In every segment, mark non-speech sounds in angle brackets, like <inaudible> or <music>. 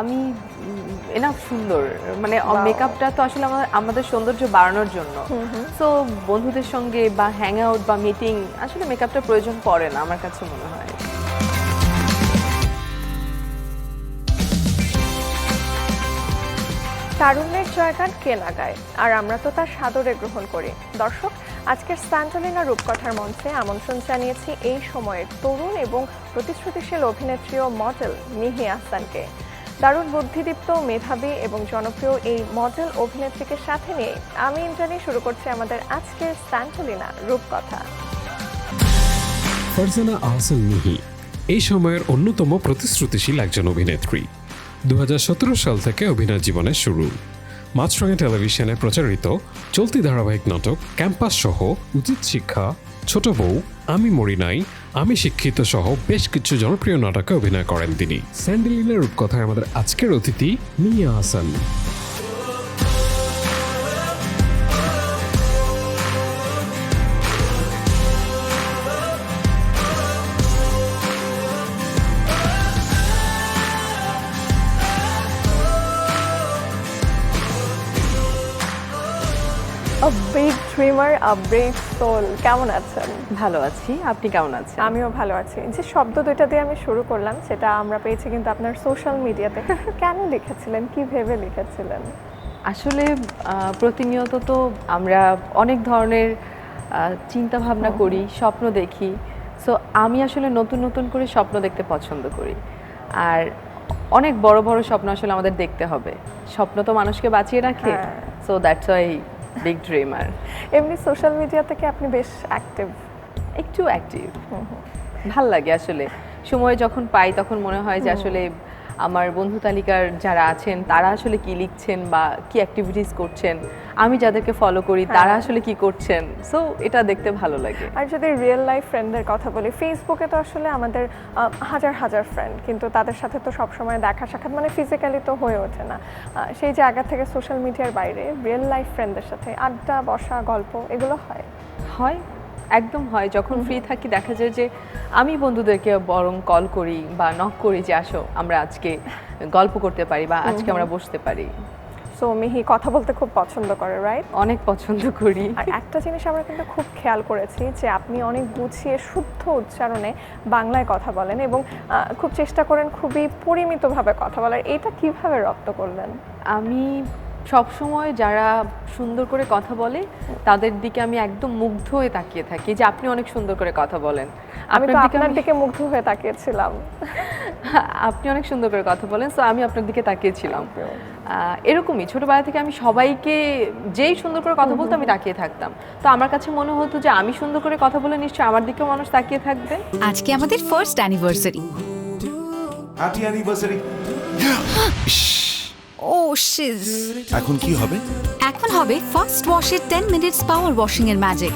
আমি এনাফ সুন্দর। মানে মেকআপটা তো আসলে আমাদের আমাদের সৌন্দর্য বাড়ানোর জন্য। সো বন্ধুদের সঙ্গে বা হ্যাং আউট বা মিটিং আসলে মেকআপটা প্রয়োজন পড়ে না আমার কাছে মনে হয়। তারুণ্যের জয়গান কে লাগায়? আর আমরা তো তার সাদরে গ্রহণ করি। দর্শক আজকের স্যান্টলিনা রূপকথার মঞ্চে আমন্ত্রণ জানিয়েছি এই সময়ের তরুণ এবং প্রতিশ্রুতিশীল অভিনেত্রী ও মডেল মিহি আহসানকে। দারুণ বুদ্ধিদীপ্ত, মেধাবী এবং জনপ্রিয় এই মডেল অভিনেত্রীকে সাথে নিয়ে আমি ইন্টারনি শুরু করছি আমাদের আজকের স্যান্টলিনা রূপকথা। ফারজানা আহসান মিহি, এই সময়ের অন্যতম প্রতিশ্রুতিশীল একজন অভিনেত্রী। দু হাজার সতেরো সাল থেকে অভিনয় জীবনের শুরু। মাছরঙে টেলিভিশনে প্রচারিত চলতি ধারাবাহিক নাটক ক্যাম্পাস সহ উচিত শিক্ষা, ছোট বউ, আমি মরি নাই আমি শিক্ষিত সহ বেশ কিছু জনপ্রিয় নাটকে অভিনয় করেন তিনি। স্যান্ডেলিনের রূপকথায় আমাদের আজকের অতিথি Mia Hasan. A big dreamer a brave soul কেমন আছেন? ভালো আছি। আপনি কেমন আছেন? আমিও ভালো আছি। যে শব্দ দুইটা দিয়ে আমি শুরু করলাম সেটা আমরা পেয়েছি কিন্তু আপনার সোশ্যাল মিডিয়াতে <laughs> কেন লিখেছিলেন? কি ভেবে লিখেছিলেন? আসলে প্রতিনিয়ত তো আমরা অনেক ধরনের চিন্তা ভাবনা করি স্বপ্ন দেখি। সো আমি আসলে নতুন নতুন করে স্বপ্ন দেখতে পছন্দ করি। আর অনেক বড় বড় স্বপ্ন আসলে আমাদের দেখতে হবে। স্বপ্ন তো মানুষকে বাঁচিয়ে রাখে। So that's why big dreamer এমনি সোশ্যাল মিডিয়া থেকে আপনি বেশ অ্যাক্টিভ একটু অ্যাক্টিভ ভালো লাগে আসলে। সময় যখন পাই তখন মনে হয় যে আসলে আমার বন্ধু তালিকার যারা আছেন তারা আসলে কি লিখছেন বা কি অ্যাক্টিভিটিস করছেন আমি যাদেরকে ফলো করি তারা হ্যাঁ। আসলে কি করছেন? সো এটা দেখতে ভালো লাগে। আর যদি রিয়েল লাইফ ফ্রেন্ডদের কথা বলি ফেসবুকে তো আসলে আমাদের হাজার হাজার ফ্রেন্ড কিন্তু তাদের সাথে তো সবসময় দেখা সাক্ষাৎ মানে ফিজিক্যালি তো হয়ে ওঠে না। সেই জায়গা থেকে সোশ্যাল মিডিয়ার বাইরে রিয়েল লাইফ ফ্রেন্ডদের সাথে আড্ডা বসা গল্প এগুলো হয়। হয়। একদম হয় যখন ফ্রি থাকি দেখা যায় যে আমি বন্ধুদেরকে বরং কল করি বা নক করি যে আসো আমরা আজকে গল্প করতে পারি বা আজকে আমরা বসতে পারি। সো মিহি কথা বলতে খুব পছন্দ করে রাইট অনেক পছন্দ করি। আর একটা জিনিস আমরা কিন্তু খুব খেয়াল করেছি যে আপনি অনেক গুছিয়ে শুদ্ধ উচ্চারণে বাংলায় কথা বলেন এবং খুব চেষ্টা করেন খুবই পরিমিতভাবে কথা বলার। এটা কীভাবে রপ্ত করলেন? আমি সব সময় যারা সুন্দর করে কথা বলে তাদের দিকে আমি একদম মুগ্ধ হয়ে তাকিয়ে থাকি যে আপনি অনেক সুন্দর করে কথা বলেন। আমি তো আপনার দিকে মুগ্ধ হয়ে তাকিয়েছিলাম। <laughs> আপনি অনেক সুন্দর করে কথা বলেন তো আমি আপনার দিকে তাকিয়েছিলাম। আহ, এরকমই ছোটবেলা থেকে আমি সবাইকে যেই সুন্দর করে কথা বলতো আমি তাকিয়ে থাকতাম। তো আমার কাছে মনে হতো যে আমি সুন্দর করে কথা বলে নিশ্চয়ই আমার দিকেও মানুষ তাকিয়ে থাকবে। আজকে আমাদের ফার্স্ট অ্যানিভার্সারি হ্যাপি অ্যানিভার্সারি ও শিজ এখন কি হবে? এখন হবে ফার্স্ট ওয়াশের 10 মিনিটস পাওয়ার ওয়াশিং এর ম্যাজিক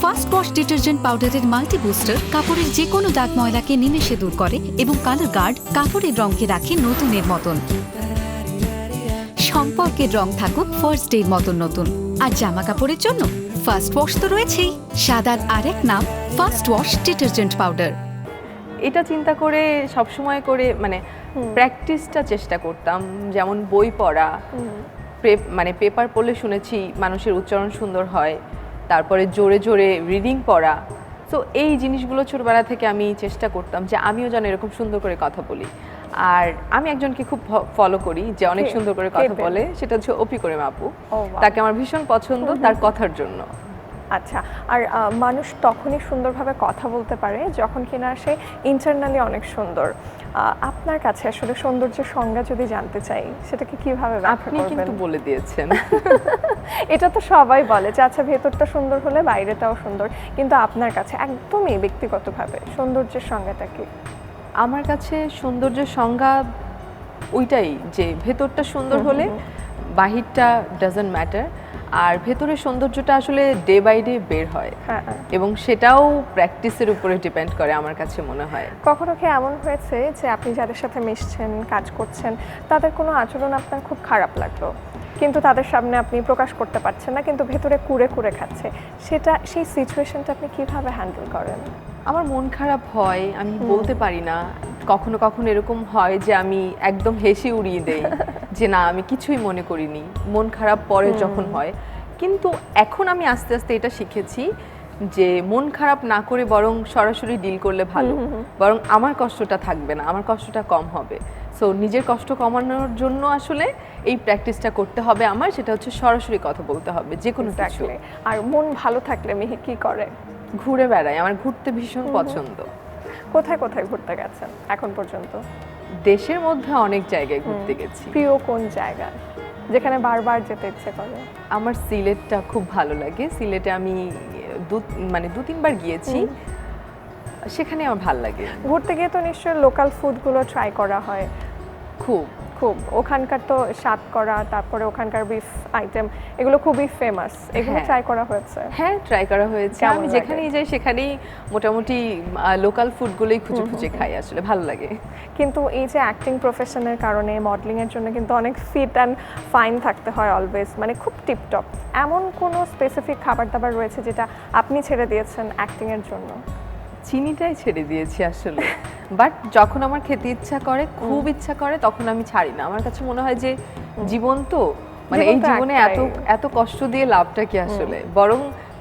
ফার্স্ট ওয়াশ ডিটারজেন্ট পাউডারের মাল্টি বুস্টার কাপড়ের যে কোনো দাগ ময়লাকে নিমেষে দূর করে এবং কালার গার্ড কাপড়ের রঙকে রাখে নতুনের মতন। সম্পর্কের রং থাকুক ফার্স্ট ডে মতন নতুন। আর জামা কাপড়ের জন্য ফার্স্ট ওয়াশ তো রয়েছেই। সাদার আরেক নাম ফার্স্ট ওয়াশ ডিটারজেন্ট পাউডার এটা চিন্তা করে সব সময় করে মানে প্র্যাকটিসটা চেষ্টা করতাম যেমন বই পড়া। মানে পেপার পড়লে শুনেছি মানুষের উচ্চারণ সুন্দর হয় তারপরে জোরে জোরে রিডিং পড়া। তো এই জিনিসগুলো ছোটবেলা থেকে আমি চেষ্টা করতাম যে আমিও যেন এরকম সুন্দর করে কথা বলি। আর আমি একজনকে খুব ফলো করি যে অনেক সুন্দর করে কথা বলে সেটা হচ্ছে অপি করে মাপু তাকে আমার ভীষণ পছন্দ তার কথার জন্য। আচ্ছা আর মানুষ তখনই সুন্দরভাবে কথা বলতে পারে যখন কিনা সে ইন্টারনালি অনেক সুন্দর। আপনার কাছে আসলে সৌন্দর্যের সংজ্ঞা যদি জানতে চাই সেটাকে কীভাবে আপনি কিন্তু বলে দিয়েছেন। <laughs> এটা তো সবাই বলে যে আচ্ছা ভেতরটা সুন্দর হলে বাইরেটাও সুন্দর। কিন্তু আপনার কাছে একদমই ব্যক্তিগতভাবে সৌন্দর্যের সংজ্ঞাটা কি? আমার কাছে সৌন্দর্যের সংজ্ঞা ওইটাই যে ভেতরটা সুন্দর হলে বাহিরটা ডাজন্ট ম্যাটার আর ভেতরের সৌন্দর্যটা আসলে ডে বাই ডে বের হয়। হ্যাঁ হ্যাঁ। এবং সেটাও প্র্যাকটিসের উপরে ডিপেন্ড করে আমার কাছে মনে হয়। কখনো কি এমন হয়েছে যে আপনি যাদের সাথে মিশছেন কাজ করছেন তাদের কোনো আচরণ আপনার খুব খারাপ লাগল? কিন্তু তাদের সামনে আপনি প্রকাশ করতে পারছেন না কিন্তু ভেতরে কুড়ে কুড়ে খাচ্ছে। সেটা সেই সিচুয়েশনটা আপনি কীভাবে হ্যান্ডেল করেন? আমার মন খারাপ হয় আমি বলতে পারি না। কখনো কখনো এরকম হয় যে আমি একদম হেসে উড়িয়ে দেই <laughs> যে না আমি কিছুই মনে করিনি। মন খারাপ পরে যখন হয়। কিন্তু এখন আমি আস্তে আস্তে এটা শিখেছি যে মন খারাপ না করে বরং সরাসরি ডিল করলে ভালো। বরং আমার কষ্টটা থাকবে না আমার কষ্টটা কম হবে। সো নিজের কষ্ট কমানোর জন্য আসলে এই প্র্যাকটিসটা করতে হবে আমার সেটা হচ্ছে সরাসরি কথা বলতে হবে যে কোনো আর মন ভালো থাকলে মেহে কি করে। ঘুরে বেড়াই আমার ঘুরতে ভীষণ পছন্দ। কোথায় কোথায় ঘুরতে গেছেন এখন পর্যন্ত? দেশের মধ্যে অনেক জায়গায় ঘুরতে গেছি। প্রিয় কোন জায়গা? যেখানে বারবার যেতে ইচ্ছে করে। আমার সিলেটটা খুব ভালো লাগে। সিলেটে আমি দু মানে দু তিনবার গিয়েছি। সেখানে আমার ভালো লাগে। ঘুরতে গিয়ে তো নিশ্চয়ই লোকাল ফুডগুলো ট্রাই করা হয়। খুব। খুব ওখানকার তো স্বাদ করা তারপরে ওখানকার বিফ আইটেম এগুলো খুবই ফেমাস এগুলো হ্যাঁ। ট্রাই করা হয়েছে। হ্যাঁ ট্রাই করা হয়েছে। আমি যেখানেই যাই সেখানেই মোটামুটি লোকাল ফুডগুলোই খুঁজে খুঁজে খাই আসলে ভালো লাগে। কিন্তু এই যে অ্যাক্টিং প্রফেশনের কারণে মডেলিং এর জন্য কিন্তু অনেক ফিট অ্যান্ড ফাইন থাকতে হয় অলওয়েজ মানে খুব টিপটপ এমন কোনো স্পেসিফিক খাবার দাবার রয়েছে যেটা আপনি ছেড়ে দিয়েছেন অ্যাক্টিং এর জন্য? চিনিটাই ছেড়ে দিয়েছি আসলে। বাট যখন আমার খেতে ইচ্ছা করে খুব ইচ্ছা করে তখন আমি ছাড়ি না। আমার কাছে মনে হয় যে জীবন তো মানে এই জীবনে এত এত কষ্ট দিয়ে লাভটা কি আসলে? বরং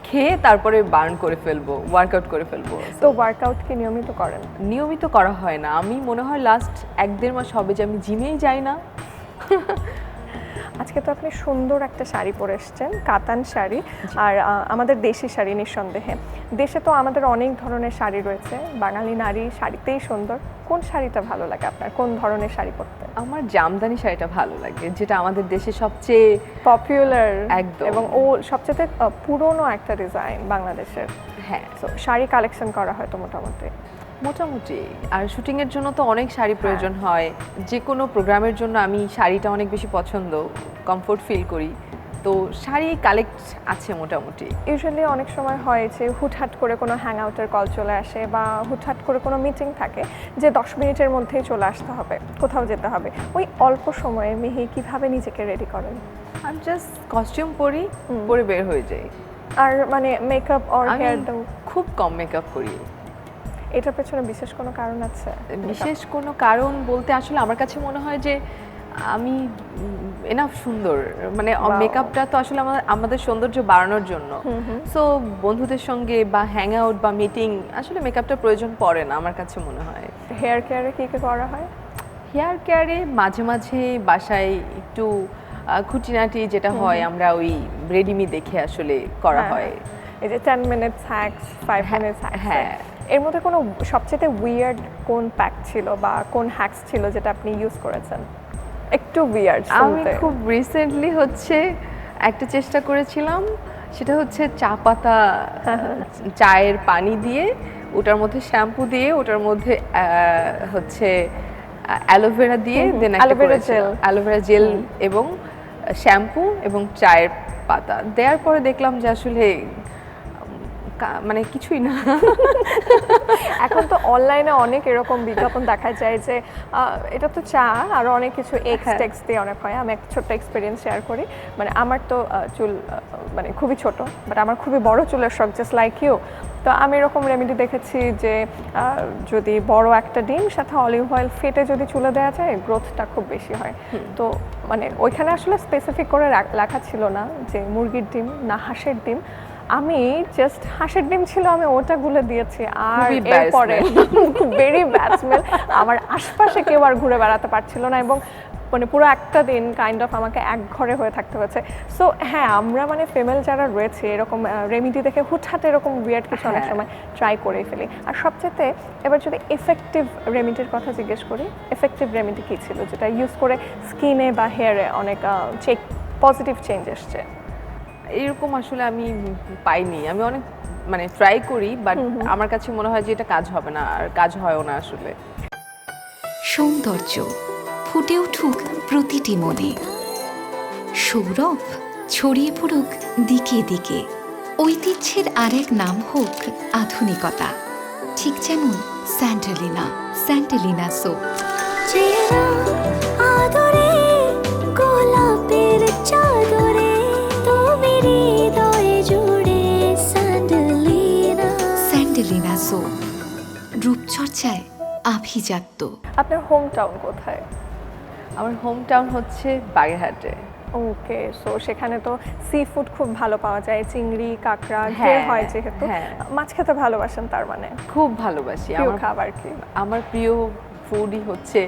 খেয়ে তারপরে বার্ন করে ফেলব ওয়ার্কআউট করে ফেলব। তো ওয়ার্কআউট কি নিয়মিত করেন? নিয়মিত করা হয় না। আমি মনে হয় লাস্ট এক দেড় মাস হবে যে আমি জিমেই যাই না। <laughs> আজকে তো আপনি সুন্দর একটা শাড়ি পরে এসেছেন কাতান শাড়ি আর আমাদের দেশি শাড়ি নিঃসন্দেহে। দেশে তো আমাদের অনেক ধরনের শাড়ি রয়েছে বাঙালি নারী শাড়িতেই সুন্দর। কোন শাড়িটা ভালো লাগে আপনার? কোন ধরনের শাড়ি পরতে? আমার জামদানি শাড়িটা ভালো লাগে যেটা আমাদের দেশে সবচেয়ে পপুলার একদম। এবং ও সবচেয়ে পুরনো একটা ডিজাইন বাংলাদেশের। হ্যাঁ। তো শাড়ি কালেকশন করা হয় তো মোটামুটি। মোটামুটি। আর শুটিং এর জন্য তো অনেক শাড়ি প্রয়োজন হয়। যে কোনো প্রোগ্রামের জন্য আমি শাড়িটা অনেক বেশি পছন্দ কমফোর্ট ফিল করি। তো শাড়ি কালেক্ট আছে মোটামুটি। ইউজুয়ালি অনেক সময় হয় যে হুটহাট করে কোনো হ্যাং আউটের কল চলে আসে বা হুটহাট করে কোনো মিটিং থাকে যে দশ মিনিটের মধ্যেই চলে আসতে হবে কোথাও যেতে হবে। ওই অল্প সময়ে মিহি কীভাবে নিজেকে রেডি করেন? আমি জাস্ট কস্টিউম পরি পরে বের হয়ে যাই। আর মানে মেকআপ অর হেয়ার খুব কম মেকআপ করি। এটার পেছনে বিশেষ কোনো কারণ আছে? বিশেষ কোনো কারণ বলতে আসলে আমার কাছে মনে হয় যে আমি এনাফ সুন্দর। মানে মেকআপটা তো আসলে আমাদের আমাদের সৌন্দর্য বাড়ানোর জন্য। সো বন্ধুদের সঙ্গে বা হ্যাং আউট বা মিটিং আসলে মেকআপটা প্রয়োজন পড়ে না আমার কাছে মনে হয়। হেয়ার কেয়ারে কি কি করা হয়? হেয়ার কেয়ারে মাঝে মাঝে বাসায় একটু খুঁটিনাটি যেটা হয় আমরা ওই রেডিমি দেখে আসলে করা হ্যাঁ, হয়। এই যে ten minutes hacks five minutes হ্যাঁ। এর মধ্যে কোনো সবচেয়ে উইয়ার্ড কোন প্যাক ছিল বা কোন হ্যাক্স ছিল যেটা আপনি ইউজ করেছেন? একটু উইয়ার্ড আমি খুব রিসেন্টলি হচ্ছে একটা চেষ্টা করেছিলাম সেটা হচ্ছে চা পাতা চায়ের পানি দিয়ে ওটার মধ্যে শ্যাম্পু দিয়ে ওটার মধ্যে হচ্ছে অ্যালোভেরা দিয়ে দেন vera gel। Aloe vera gel এবং শ্যাম্পু এবং চায়ের পাতা। দেওয়ার পরে দেখলাম যে আসলে মানে কিছুই না। এখন তো অনলাইনে অনেক এরকম বিজ্ঞাপন দেখা যায় যে এটা তো চা আরও অনেক কিছু এক্স হ্যাঁ। টেক্স দিয়ে অনেক হয়। আমি একটা ছোট্ট এক্সপিরিয়েন্স শেয়ার করি। মানে আমার তো চুল মানে খুবই ছোট বাট আমার খুবই বড় চুলের শখ জাস্ট লাইক ইউ তো আমি এরকম রেমেডি দেখেছি যে যদি বড় একটা ডিম সাথে অলিভ অয়েল ফেটে যদি চুলে দেওয়া যায় গ্রোথটা খুব বেশি হয়। তো মানে ওইখানে আসলে স্পেসিফিক করে লেখা ছিল না যে মুরগির ডিম না হাঁসের ডিম। আমি জাস্ট হাঁসের ডিম ছিল আমি ওটা গুলে দিয়েছি। আর এরপরে ভেরি ব্যাড স্মেল আমার আশপাশে কেউ আর ঘুরে বেড়াতে পারছিল না এবং মানে পুরো একটা দিন কাইন্ড অফ আমাকে এক ঘরে হয়ে থাকতে হয়েছে। সো হ্যাঁ আমরা মানে ফিমেল যারা রয়েছে এরকম রেমিডি দেখে হুটহাট এরকম উইয়ার্ড কিছু অনেক হ্যাঁ। সময় ট্রাই করে ফেলি। আর সবচেয়ে এবার যদি এফেক্টিভ রেমিডির কথা জিজ্ঞেস করি এফেক্টিভ রেমিডি কী ছিল? যেটা ইউজ করে স্কিনে বা হেয়ারে অনেক চেক পজিটিভ চেঞ্জ এসছে। এরকম আসলে আমি পাইনি। আমি অনেক মানে ট্রাই করি বাট আমার কাছে মনে হয় যে এটা কাজ হবে না আর কাজ হয়ও না আসলে। সৌন্দর্য ফুটে উঠুক প্রতিটি মনে। সৌরভ ছড়িয়ে পড়ুক দিকে দিকে। ঐতিহ্যের আরেক নাম হোক আধুনিকতা। ঠিক যেমন স্যান্ডেলিনা স্যান্ডেলিনা সোপ স্যান্ডেলিনা রূপচর্চায় আভিজাত্য। আপনার হোম টাউন কোথায়? আমার হোম টাউন হচ্ছে বাগেরহাটে। ওকে সো সেখানে তো সি ফুড খুব ভালো পাওয়া যায় চিংড়ি কাঁকড়া ঘের হ্যাঁ, হয় যেহেতু হ্যাঁ। মাছ খেতে ভালোবাসেন তার মানে? খুব ভালোবাসি। আমার খাবার কি? আমার প্রিয় ফুডই হচ্ছে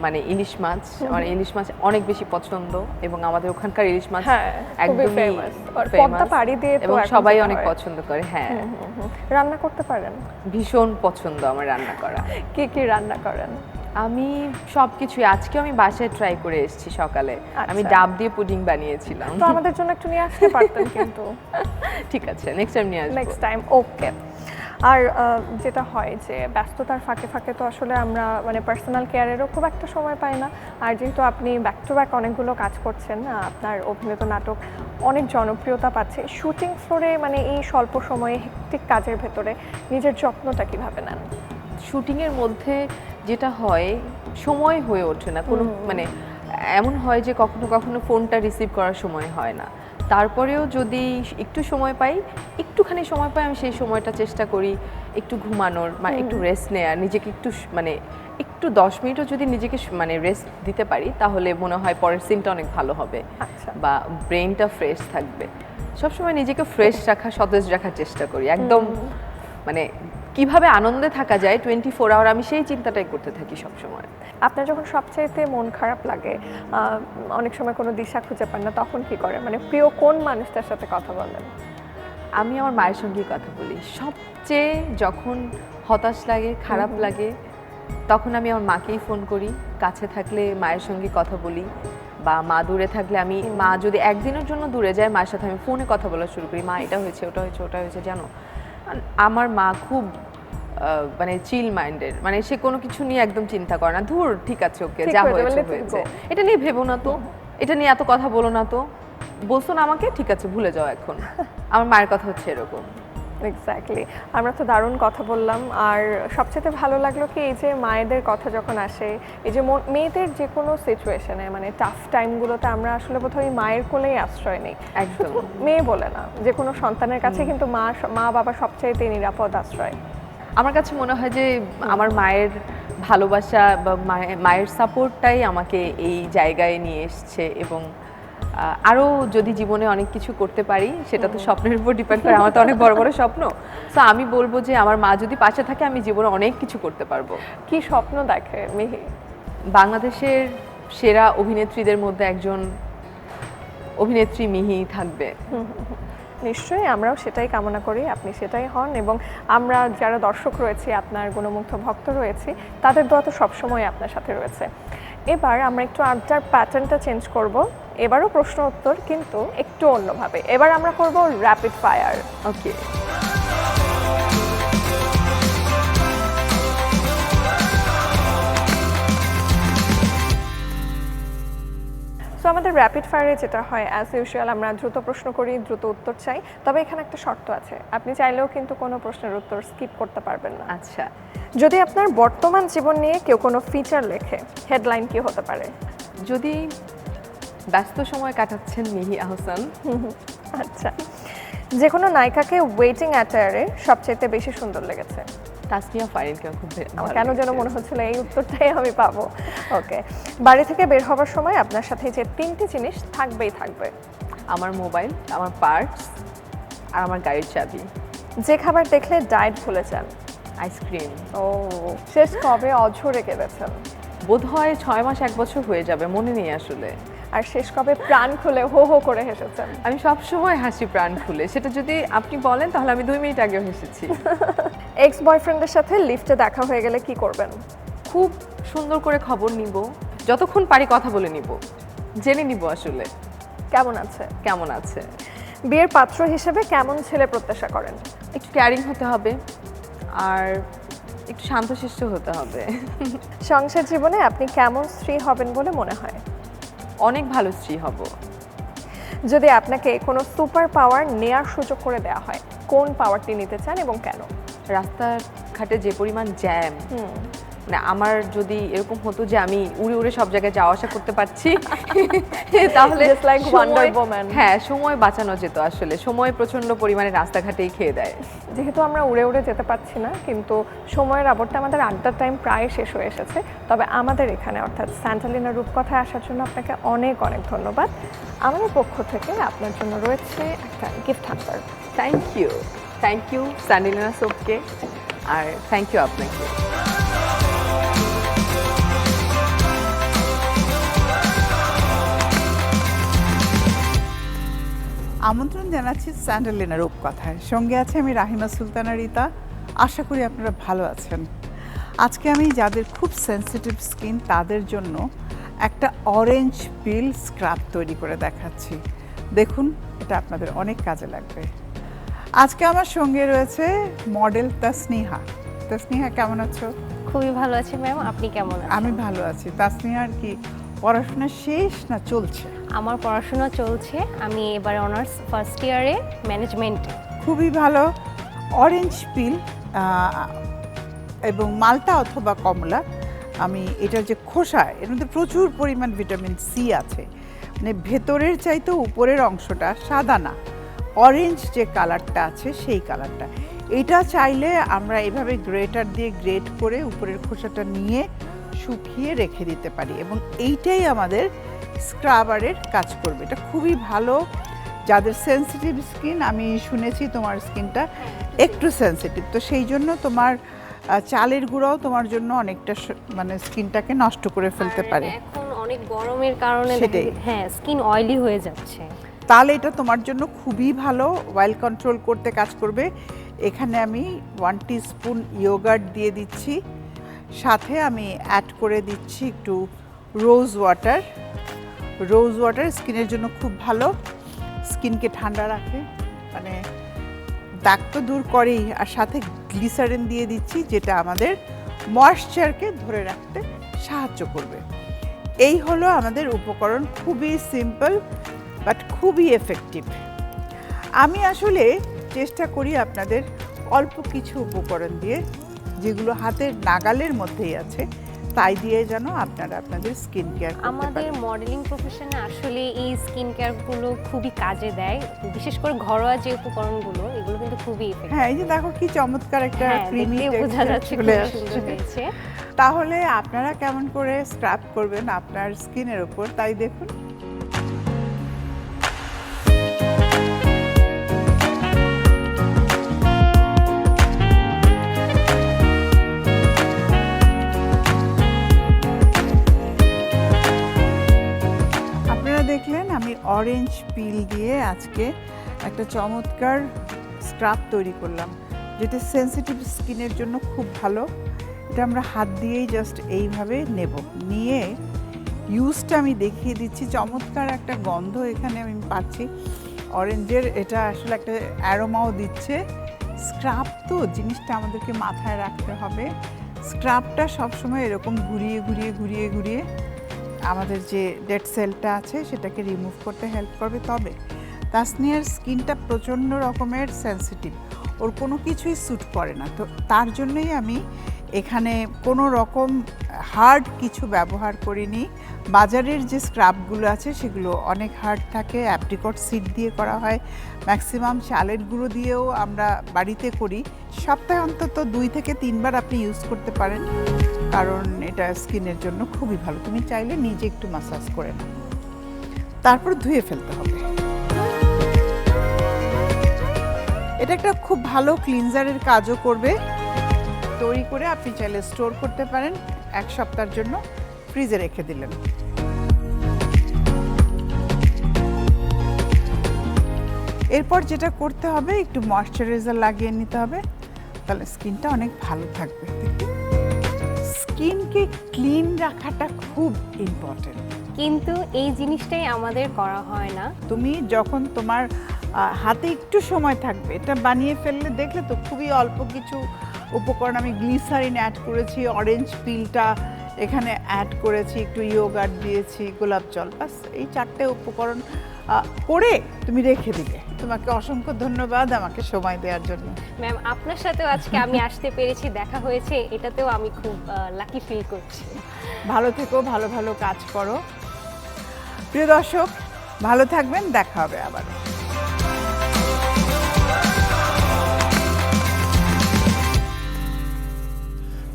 মানে ইলিশ মাছ আমার ইলিশ মাছ অনেক বেশি পছন্দ এবং আমাদের ওখানকার ইলিশ মাছ হ্যাঁ, একদমই। আর পদ্মা পাড়ি দিয়ে এবং সবাই অনেক পছন্দ করে হ্যাঁ। রান্না করতে পারেন? ভীষণ পছন্দ আমার রান্না করা। কি কি রান্না করেন? আমি সবকিছু আজকেও আমি বাসায় ট্রাই করে এসেছি সকালে। আমি আচ্ছা। ডাব দিয়ে পুডিং বানিয়েছিলাম। তো আমাদের জন্য একটু নিয়ে আসতে পারতেন কিন্তু। <laughs> ঠিক আছে নেক্সট টাইম নিয়ে আসব। নেক্সট টাইম ওকে আর যেটা হয় যে ব্যস্ততার ফাঁকে ফাঁকে তো আসলে আমরা মানে পার্সোনাল কেয়ারেরও খুব একটা সময় পাই না। আর যেহেতু আপনি ব্যাক টু ব্যাক অনেকগুলো কাজ করছেন না আপনার অভিনীত নাটক অনেক জনপ্রিয়তা পাচ্ছে শুটিং ফ্লোরে মানে এই স্বল্প সময়ে হেক্টিক কাজের ভেতরে নিজের যত্নটা কীভাবে নেন? শুটিংয়ের মধ্যে যেটা হয় সময় হয়ে ওঠে না। কোনো মানে এমন হয় যে কখনো কখনো ফোনটা রিসিভ করার সময় হয় না। তারপরেও যদি একটু সময় পাই একটুখানি সময় পাই আমি সেই সময়টা চেষ্টা করি একটু ঘুমানোর মানে একটু রেস্ট নেওয়ার নিজেকে একটু মানে একটু দশ মিনিটও যদি নিজেকে মানে রেস্ট দিতে পারি তাহলে মনে হয় পরের সিনটা অনেক ভালো হবে আচ্ছা। বা ব্রেনটা ফ্রেশ থাকবে। সবসময় নিজেকে ফ্রেশ রাখা সতেজ রাখার চেষ্টা করি। একদম মানে কীভাবে আনন্দে থাকা যায় টোয়েন্টি ফোর আওয়ার আমি সেই চিন্তাটাই করতে থাকি সবসময়। আপনার যখন সবচাইতে মন খারাপ লাগে অনেক সময় কোনো দিশা খুঁজে পান না তখন কি করে মানে প্রিয় কোন মানুষটার সাথে কথা বলেন? আমি আমার মায়ের সঙ্গেই কথা বলি। সবচেয়ে যখন হতাশ লাগে খারাপ লাগে তখন আমি আমার মাকেই ফোন করি। কাছে থাকলে মায়ের সঙ্গে কথা বলি বা মা দূরে থাকলে আমি মা যদি একদিনের জন্য দূরে যায় মায়ের সাথে আমি ফোনে কথা বলা শুরু করি। মা এটা হয়েছে ওটা হয়েছে ওটা হয়েছে জানো? আমার মা খুব আহ, মানে চিল মাইন্ডের মানে সে কোনো কিছু নিয়ে একদম চিন্তা করে না। ধুর ঠিক আছে ওকে যা হয়েছে হয়েছে। এটা নিয়ে ভেবো না তো। এটা নিয়ে এত কথা বলো না তো। বলছো না আমাকে ঠিক আছে ভুলে যাও এখন। আমার মায়ের কথা হচ্ছে এরকম। এক্স্যাক্টলি আমরা তো দারুণ কথা বললাম। আর সবচেয়ে ভালো লাগল কি এই যে মায়েদের কথা যখন আসে এই যে মেয়েদের যে কোনো সিচুয়েশনে মানে টাফ টাইমগুলোতে আমরা আসলে বোধহয় মায়ের কোলেই আশ্রয় নেই। একদম। মেয়ে বলে না যে কোনো সন্তানের কাছে কিন্তু মা মা বাবা সবচাইতে নিরাপদ আশ্রয়। আমার কাছে মনে হয় যে আমার মায়ের ভালোবাসা বা মায়ের- মায়ের সাপোর্টটাই আমাকে এই জায়গায় নিয়ে এসছে এবং আহ, আরও যদি জীবনে অনেক কিছু করতে পারি সেটা তো স্বপ্নের উপর ডিপেন্ড করে। আমার তো অনেক বড় বড় স্বপ্ন। তো আমি বলব যে আমার মা যদি পাশে থাকে আমি জীবনে অনেক কিছু করতে পারব। কি স্বপ্ন দেখে মিহি? বাংলাদেশের সেরা অভিনেত্রীদের মধ্যে একজন অভিনেত্রী মিহি থাকবে। নিশ্চয়ই আমরাও সেটাই কামনা করি আপনি সেটাই হন এবং আমরা যারা দর্শক রয়েছি আপনার গুণমুগ্ধ ভক্ত রয়েছি তাদের দোয়া তো সবসময় আপনার সাথে রয়েছে। এবার আমরা একটু আড্ডার প্যাটার্নটা চেঞ্জ করব। এবারও প্রশ্ন উত্তর, কিন্তু একটু অন্যভাবে। এবার আমরা করব র্যাপিড ফায়ার ওকে র্যাপিড ফায়ারে যেটা হয় অ্যাজ ইউজুয়াল আমরা দ্রুত প্রশ্ন করি দ্রুত উত্তর চাই। তবে এখানে একটা শর্ত আছে। আপনি চাইলেও কিন্তু কোনো প্রশ্নের উত্তর স্কিপ করতে পারবেন না। আচ্ছা। যদি আপনার বর্তমান জীবন নিয়ে কেউ কোনো ফিচার লেখে হেডলাইন কি হতে পারে? যদি ব্যস্ত সময় কাটাচ্ছেন মিহি আহসান। আচ্ছা। যে কোনো নায়িকাকে ওয়েটিং অ্যাটায়ারে সবচেয়ে বেশি সুন্দর লেগেছে। তাসনিয়া ফারিনকে আমার খুব আমার কেন যেন মনে হচ্ছিল এই উত্তরটাই আমি পাবো। ওকে বাড়ি থেকে বের হওয়ার সময় আপনার সাথে যে তিনটি জিনিস থাকবেই থাকবে। আমার মোবাইল আমার পার্টস আর আমার গাড়ির চাবি। যে খাবার দেখলে ডায়েট ভুলে যান। আইসক্রিম ও শেষ কবে অঝরে কেঁদেছেন? বোধ হয় ছয় মাস এক বছর হয়ে যাবে মনে নেই আসলে। আর শেষ কবে প্রাণ খুলে হো হো করে হেসেছেন। আমি সব সময় হাসি প্রাণ খুলে। সেটা যদি আপনি বলেন তাহলে আমি দুই মিনিট আগেও হেসেছি। <laughs> এক্স বয়ফ্রেন্ডের সাথে লিফটে দেখা হয়ে গেলে কি করবেন? খুব সুন্দর করে খবর নিব। যতক্ষণ পারি কথা বলে নিব। জেনে নিব আসলে। কেমন আছে? কেমন আছে? বিয়ের পাত্র হিসেবে কেমন ছেলে প্রত্যাশা করেন? একটু ক্যারিং হতে হবে। আর একটু শান্তশিষ্ট হতে হবে। সংসার জীবনে আপনি কেমন স্ত্রী হবেন বলে মনে হয়? অনেক ভালো স্ত্রী হব। যদি আপনাকে কোনো সুপার পাওয়ার নেয়ার সুযোগ করে দেওয়া হয় কোন পাওয়ারটি নিতে চান এবং কেন? রাস্তাঘাটে যে পরিমাণ জ্যাম মানে আমার যদি এরকম হতো যে আমি উড়ে উড়ে সব জায়গায় যাওয়া আসা করতে পারছি <laughs> তাহলে. হ্যাঁ সময় বাঁচানো যেত আসলে। সময় প্রচণ্ড পরিমাণে রাস্তাঘাটেই খেয়ে দেয়। যেহেতু আমরা উড়ে উড়ে যেতে পারছি না কিন্তু সময়ের আবর্তে আমাদের আড্ডার টাইম প্রায় শেষ হয়ে এসেছে। তবে আমাদের এখানে অর্থাৎ স্যান্টালিনা রূপকথায় আসার জন্য আপনাকে অনেক অনেক ধন্যবাদ। আমাদের পক্ষ থেকে আপনার জন্য রয়েছে একটা gift hamper thank you thank you Sandalina সোপকে আর থ্যাংক ইউ আপনাকে। আমন্ত্রণ জানাচ্ছি স্যান্ডেলিনা রূপকথায়। সঙ্গে আছে আমি রাহিমা সুলতানা রিতা। আশা করি আপনারা ভালো আছেন। আজকে আমি যাদের খুব সেনসিটিভ স্কিন তাদের জন্য একটা অরেঞ্জ পিল স্ক্রাব তৈরি করে দেখাচ্ছি। দেখুন এটা আপনাদের অনেক কাজে লাগবে। আজকে আমার সঙ্গে রয়েছে মডেল তাসনিহা। তাসনিহা কেমন আছো? খুবই ভালো আছি ম্যাম আপনি কেমন আমি ভালো আছি। তাসনিহার কি পড়াশোনা শেষ না চলছে? আমার পড়াশোনা চলছে। আমি এবার অনার্স ফার্স্ট ইয়ারে ম্যানেজমেন্টে খুবই ভালো। অরেঞ্জ পিল এবং মালটা অথবা কমলা। আমি এটার যে খোসা এর মধ্যে প্রচুর পরিমাণ ভিটামিন সি আছে। মানে ভেতরের চাইতে উপরের অংশটা সাদা না। অরেঞ্জ যে কালারটা আছে সেই কালারটা এটা চাইলে আমরা এভাবে গ্রেটার দিয়ে গ্রেট করে উপরের খোসাটা নিয়ে শুকিয়ে রেখে দিতে পারি এবং এইটাই আমাদের স্ক্রাবারের কাজ করবে। এটা খুবই ভালো। যাদের সেনসিটিভ স্কিন আমি শুনেছি তোমার স্কিনটা একটু সেনসিটিভ তো সেই জন্য তোমার চালের গুঁড়াও তোমার জন্য অনেকটা মানে স্কিনটাকে নষ্ট করে ফেলতে পারে। এখন অনেক গরমের কারণে হ্যাঁ স্কিন অয়েলি হয়ে যাচ্ছে। তাহলে এটা তোমার জন্য খুবই ভালো। অয়েল কন্ট্রোল করতে কাজ করবে। এখানে আমি ওয়ান স্পুন ইয়োগার্ট দিয়ে দিচ্ছি। সাথে আমি অ্যাড করে দিচ্ছি একটু রোজ ওয়াটার রোজ ওয়াটার স্কিনের জন্য খুব ভালো। স্কিনকে ঠান্ডা রাখে। মানে দাগ তো দূর করেই। আর সাথে গ্লিসারিন দিয়ে দিচ্ছি, যেটা আমাদের ময়েশ্চারকে ধরে রাখতে সাহায্য করবে। এই হলো আমাদের উপকরণ। খুবই সিম্পল বাট খুবই এফেক্টিভ আমি আসলে চেষ্টা করি আপনাদের অল্প কিছু উপকরণ দিয়ে যেগুলো হাতের নাগালের মধ্যেই আছে তাই দিয়ে যেন আপনারা আপনাদের স্কিন কেয়ার আমাদের মডেলিং প্রফেশনে আসলে এই স্কিন কেয়ারগুলো খুবই কাজে দেয় বিশেষ করে ঘরোয়া যে উপকরণগুলো এগুলো কিন্তু খুবই হ্যাঁ এই যে দেখো কি চমৎকার একটা হ্যাঁ ক্রিমি বোঝা যাচ্ছে সুন্দর হয়েছে। তাহলে আপনারা কেমন করে স্ক্রাব করবেন আপনার স্কিনের উপর তাই দেখুন। অরেঞ্জ পিল দিয়ে আজকে একটা চমৎকার স্ক্রাব তৈরি করলাম, যেটা সেনসিটিভ স্কিনের জন্য খুব ভালো। এটা আমরা হাত দিয়েই জাস্ট এইভাবে নেব। নিয়ে ইউজটা আমি দেখিয়ে দিচ্ছি। চমৎকার একটা গন্ধ এখানে আমি পাচ্ছি। অরেঞ্জের এটা আসলে একটা অ্যারোমাও দিচ্ছে। স্ক্রাব তো জিনিসটা আমাদেরকে মাথায় রাখতে হবে। স্ক্রাবটা সবসময় এরকম ঘুরিয়ে ঘুরিয়ে ঘুরিয়ে ঘুরিয়ে আমাদের যে ডেড সেলটা আছে, সেটাকে রিমুভ করতে হেল্প করবে। তবে তাসনিয়ার স্কিনটা প্রচণ্ড রকমের সেনসিটিভ ওর কোনো কিছুই স্যুট করে না। তো তার জন্যই আমি এখানে কোনো রকম হার্ড কিছু ব্যবহার করিনি। বাজারের যে স্ক্রাবগুলো আছে, সেগুলো অনেক হার্ড থাকে। অ্যাপ্রিকট সিড দিয়ে করা হয়। ম্যাক্সিমাম চালের গুঁড়ো দিয়েও আমরা বাড়িতে করি। সপ্তাহে অন্তত দুই থেকে তিনবার আপনি ইউজ করতে পারেন। কারণ এটা স্কিনের জন্য খুবই ভালো। তুমি চাইলে নিজে একটু মাসাজ করে নাও। তারপর ধুয়ে ফেলতে হবে। এটা একটা খুব ভালো ক্লিনজারের কাজও করবে। তৈরি করে আপনি চাইলে স্টোর করতে পারেন। এক সপ্তাহের জন্য ফ্রিজে রেখে দিলেন। এরপর যেটা করতে হবে, একটু ময়শ্চারাইজার লাগিয়ে নিতে হবে। তাহলে স্কিনটা অনেক ভালো থাকবে। স্কিনকে ক্লিন রাখাটা খুব ইম্পর্টেন্ট। কিন্তু এই জিনিসটাই আমাদের করা হয় না। তুমি যখন তোমার হাতে একটু সময় থাকবে এটা বানিয়ে ফেললে দেখলে তো খুবই অল্প কিছু উপকরণ আমি গ্লিসারিন অ্যাড করেছি অরেঞ্জ পিলটা এখানে অ্যাড করেছি একটু ইয়োগার্ট দিয়েছি গোলাপ জল বাস এই চারটে উপকরণ করে তুমি রেখে দিলে। তোমাকে অসংখ্য ধন্যবাদ আমাকে সময় দেওয়ার জন্য। ম্যাম আপনার সাথেও আজকে আমি <laughs> আসতে পেরেছি দেখা হয়েছে এটাতেও আমি খুব লাকি ফিল করছি। ভালো থেকো ভালো ভালো কাজ করো। প্রিয় দর্শক ভালো থাকবেন দেখা হবে আবার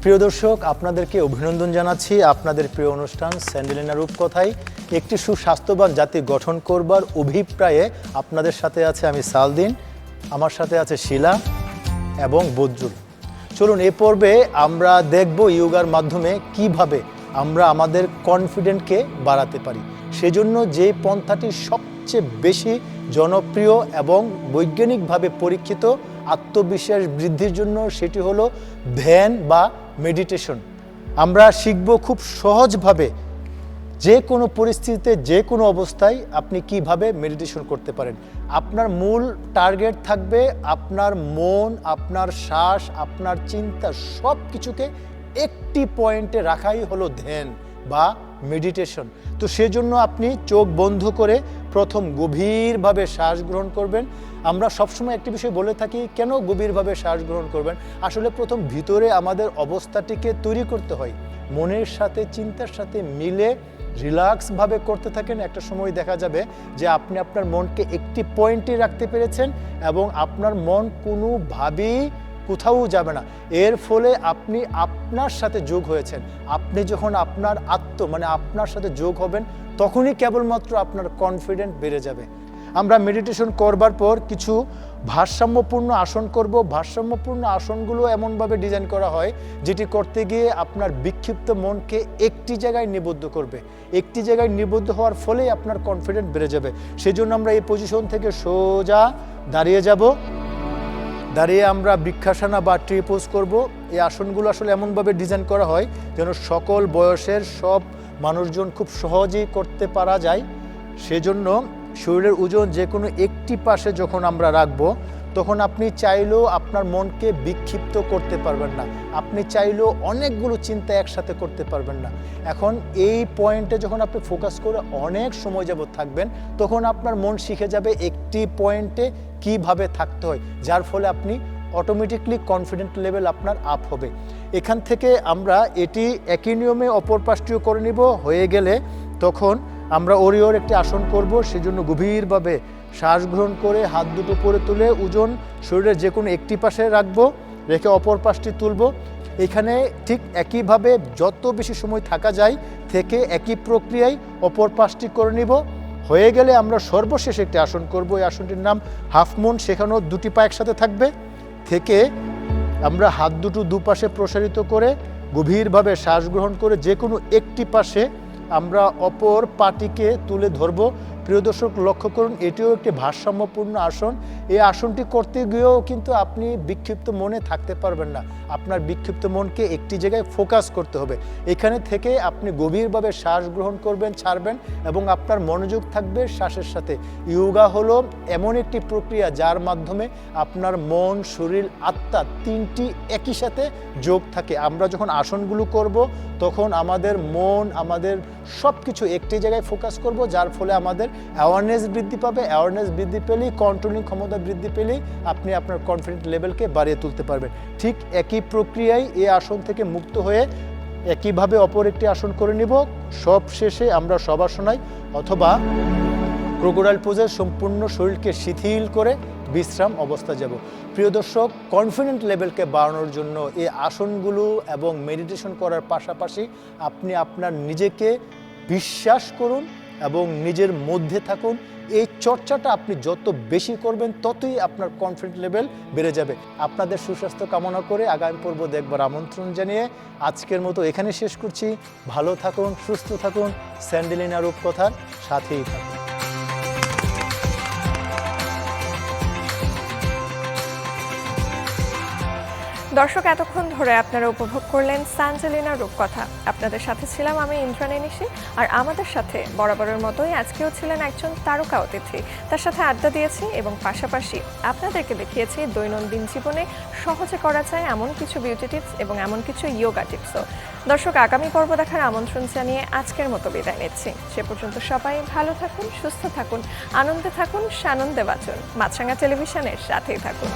প্রিয় দর্শক, আপনাদেরকে অভিনন্দন জানাচ্ছি। আপনাদের প্রিয় অনুষ্ঠান স্যান্ডেলিনা রূপকথায়। একটি সুস্বাস্থ্যবান জাতি গঠন করবার অভিপ্রায়ে আপনাদের সাথে আছে আমি সালদিন, আমার সাথে আছে শিলা এবং বজ্জুল। চলুন, এ পর্বে আমরা দেখব ইয়োগার মাধ্যমে কীভাবে আমরা আমাদের কনফিডেন্টকে বাড়াতে পারি। সেজন্য যে পন্থাটি সবচেয়ে বেশি জনপ্রিয় এবং বৈজ্ঞানিকভাবে পরীক্ষিত আত্মবিশ্বাস বৃদ্ধির জন্য সেটি হলো ধ্যান বা মেডিটেশন আমরা শিখব খুব সহজভাবে যে কোনো পরিস্থিতিতে, যে কোনো অবস্থায় আপনি কীভাবে মেডিটেশন করতে পারেন। আপনার মূল টার্গেট থাকবে আপনার মন, আপনার শ্বাস, আপনার চিন্তা সব কিছুকে একটি পয়েন্টে রাখাই হলো ধ্যান বা মেডিটেশন তো সেজন্য আপনি চোখ বন্ধ করে প্রথম গভীরভাবে শ্বাস গ্রহণ করবেন। আমরা সবসময় একটি বিষয় বলে থাকি, কেন গভীরভাবে শ্বাস গ্রহণ করবেন? আসলে প্রথম ভিতরে আমাদের অবস্থাটিকে তৈরি করতে হয়। মনের সাথে, চিন্তার সাথে মিলে রিল্যাক্সভাবে করতে থাকেন। একটা সময় দেখা যাবে যে আপনি আপনার মনকে একটি পয়েন্টে রাখতে পেরেছেন এবং আপনার মন কোনোভাবেই কোথাও যাবে না। এর ফলে আপনি আপনার সাথে যোগ হয়েছেন। আপনি যখন আপনার আত্ম মানে আপনার সাথে যোগ হবেন, তখনই কেবলমাত্র আপনার কনফিডেন্ট বেড়ে যাবে। আমরা মেডিটেশন করবার পর কিছু ভারসাম্যপূর্ণ আসন করব। ভারসাম্যপূর্ণ আসনগুলো এমনভাবে ডিজাইন করা হয়, যেটি করতে গিয়ে আপনার বিক্ষিপ্ত মনকে একটি জায়গায় নিবদ্ধ করবে। একটি জায়গায় নিবদ্ধ হওয়ার ফলেই আপনার কনফিডেন্ট বেড়ে যাবে। সেজন্য আমরা এই পজিশন থেকে সোজা দাঁড়িয়ে যাব। দাঁড়িয়ে আমরা বৃক্ষাসনা বা ট্রিপোজ করব। এই আসনগুলো আসলে এমনভাবে ডিজাইন করা হয় যেন সকল বয়সের সব মানুষজন খুব সহজেই করতে পারা যায়। সেজন্য শরীরের ওজন যে কোনো একটি পাশে যখন আমরা রাখব, তখন আপনি চাইলেও আপনার মনকে বিক্ষিপ্ত করতে পারবেন না। আপনি চাইলেও অনেকগুলো চিন্তা একসাথে করতে পারবেন না। এখন এই পয়েন্টে যখন আপনি ফোকাস করে অনেক সময় যাবত থাকবেন, তখন আপনার মন শিখে যাবে একটি পয়েন্টে কীভাবে থাকতে হয়, যার ফলে আপনি অটোমেটিকলি কনফিডেন্ট লেভেল আপনার আপ হবে। এখান থেকে আমরা এটি একই নিয়মে অপর পাশটিও করে নিব। হয়ে গেলে তখন আমরা ওরিওর একটি আসন করব, সেজন্য গভীরভাবে শ্বাস গ্রহণ করে হাত দুটো পরে তুলে ওজন শরীরের যে কোনো একটি পাশে রাখব, রেখে অপর পাশটি তুলব। এখানে ঠিক একইভাবে যত বেশি সময় থাকা যায়, থেকে একই প্রক্রিয়ায় অপর পাশটি করে নিব। হয়ে গেলে আমরা সর্বশেষ একটি আসন করব। এই আসনটির নাম হাফমুন। সেখানেও দুটি পা একসাথে থাকবে। থেকে আমরা হাত দুটো দুপাশে প্রসারিত করে গভীরভাবে শ্বাস গ্রহণ করে যে কোনো একটি পাশে আমরা অপর পাটিকে তুলে ধরব। প্রিয় দর্শক, লক্ষ্য করুন, এটিও একটি ভারসাম্যপূর্ণ আসন। এই আসনটি করতে গিয়েও কিন্তু আপনি বিক্ষিপ্ত মনে থাকতে পারবেন না। আপনার বিক্ষিপ্ত মনকে একটি জায়গায় ফোকাস করতে হবে। এখানে থেকে আপনি গভীরভাবে শ্বাস গ্রহণ করবেন, ছাড়বেন এবং আপনার মনোযোগ থাকবে শ্বাসের সাথে। ইয়োগা হলো এমন একটি প্রক্রিয়া যার মাধ্যমে আপনার মন, শরীর, আত্মা তিনটি একই সাথে যোগ থাকে। আমরা যখন আসনগুলো করব, তখন আমাদের মন, আমাদের সব কিছু একটি জায়গায় ফোকাস করব, যার ফলে আমাদের অ্যাওয়ারনেস বৃদ্ধি পাবে। অ্যাওয়ারনেস বৃদ্ধি পেলেই কন্ট্রোলিং ক্ষমতা বৃদ্ধি পেলেই আপনি আপনার কনফিডেন্ট লেভেলকে বাড়িয়ে তুলতে পারবেন। ঠিক একই প্রক্রিয়ায় এই আসন থেকে মুক্ত হয়ে একইভাবে অপর একটি আসন করে নিব। সব শেষে আমরা সবাসনায় অথবা ক্রোকোডাইল পোজে সম্পূর্ণ শরীরকে শিথিল করে বিশ্রাম অবস্থা যাব। প্রিয় দর্শক কনফিডেন্ট লেভেলকে বাড়ানোর জন্য এই আসনগুলো এবং মেডিটেশন করার পাশাপাশি আপনি আপনার নিজেকে বিশ্বাস করুন এবং নিজের মধ্যে থাকুন। এই চর্চাটা আপনি যত বেশি করবেন, ততই আপনার কনফিডেন্ট লেভেল বেড়ে যাবে। আপনাদের সুস্বাস্থ্য কামনা করে আগামী পর্ব দেখবার আমন্ত্রণ জানিয়ে আজকের মতো এখানে শেষ করছি। ভালো থাকুন, সুস্থ থাকুন। স্যান্ডেলিনা রূপকথার সাথেই থাকুন। দর্শক, এতক্ষণ ধরে আপনারা উপভোগ করলেন সানজেলিনা রূপকথা। আপনাদের সাথে ছিলাম আমি ইন্দ্রাণী আর আমাদের সাথে বরাবরের মতোই আজকেও ছিলেন একজন তারকা অতিথি। তার সাথে আড্ডা দিয়েছি এবং পাশাপাশি আপনাদেরকে দেখিয়েছি দৈনন্দিন জীবনে সহজে করা যায় এমন কিছু বিউটি টিপস এবং এমন কিছু ইয়োগা টিপসও দর্শক, আগামী পর্ব দেখার আমন্ত্রণ জানিয়ে আজকের মতো বিদায় নিচ্ছি। সে পর্যন্ত সবাই ভালো থাকুন, সুস্থ থাকুন, আনন্দে থাকুন, সানন্দে বাঁচুন। মাছরাঙা টেলিভিশনের সাথেই থাকুন।